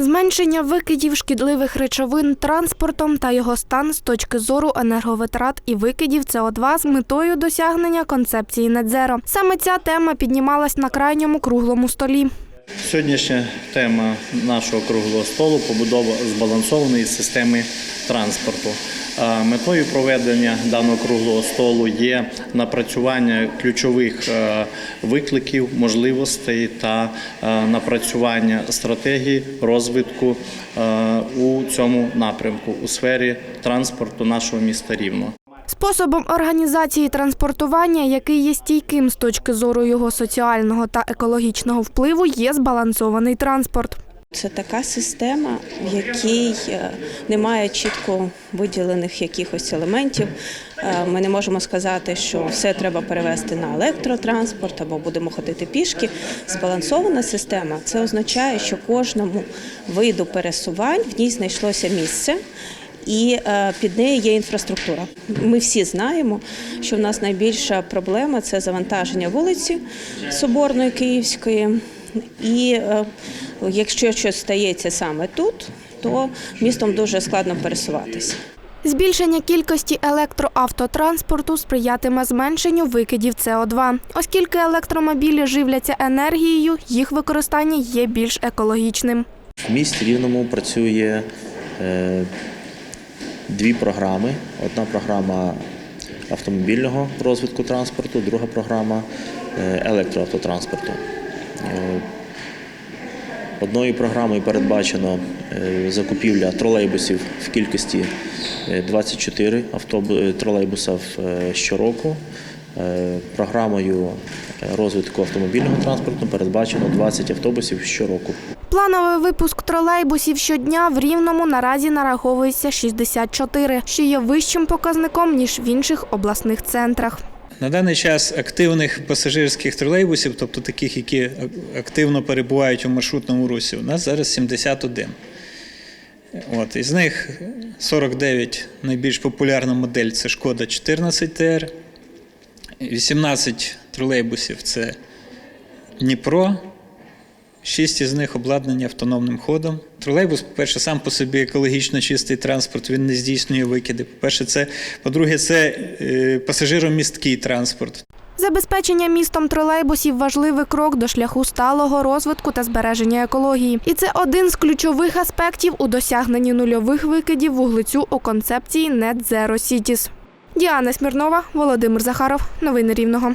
Зменшення викидів шкідливих речовин транспортом та його стан з точки зору енерговитрат і викидів СО2 з метою досягнення концепції Недзеро. Саме ця тема піднімалась на крайньому круглому столі. Сьогоднішня тема нашого круглого столу побудова збалансованої системи транспорту. Метою проведення даного круглого столу є напрацювання ключових е, викликів, можливостей та е, напрацювання стратегії розвитку е, у цьому напрямку у сфері транспорту нашого міста Рівно. Способом організації транспортування, який є стійким з точки зору його соціального та екологічного впливу, є збалансований транспорт. Це така система, в якій е, немає чітко виділених якихось елементів. Е, Ми не можемо сказати, що все треба перевести на електротранспорт або будемо ходити пішки. Збалансована система це означає, що кожному виду пересувань в ній знайшлося місце. І е, під нею є інфраструктура. Ми всі знаємо, що в нас найбільша проблема це завантаження вулиці Соборної Київської. І е, якщо щось стається саме тут, то містом дуже складно пересуватися. Збільшення кількості електроавтотранспорту сприятиме зменшенню викидів СО2. Оскільки електромобілі живляться енергією, їх використання є більш екологічним. В місті Рівному працює е, дві програми. Одна програма автомобільного розвитку транспорту, друга програма е, електроавтотранспорту. Е, Одною програмою передбачено е, закупівля тролейбусів в кількості е, 24 автобу- е, тролейбуса щороку. Програмою розвитку автомобільного транспорту передбачено 20 автобусів щороку. Плановий випуск тролейбусів щодня в Рівному наразі нараховується 64, що є вищим показником, ніж в інших обласних центрах. На даний час активних пасажирських тролейбусів, тобто таких, які активно перебувають у маршрутному русі, у нас зараз 71. От, із них 49 найбільш популярна модель це Шкода 14 ТР, 18 тролейбусів це Дніпро, 6 із них обладнані автономним ходом. Тролейбус, по-перше, сам по собі екологічно чистий транспорт, він не здійснює викиди. По-перше, це, по-друге, це е, пасажиромісткий транспорт. Забезпечення містом тролейбусів важливий крок до шляху сталого розвитку та збереження екології. І це один з ключових аспектів у досягненні нульових викидів вуглецю у концепції Net Zero Cities. Діана Смірнова, Володимир Захаров. Новини Рівного.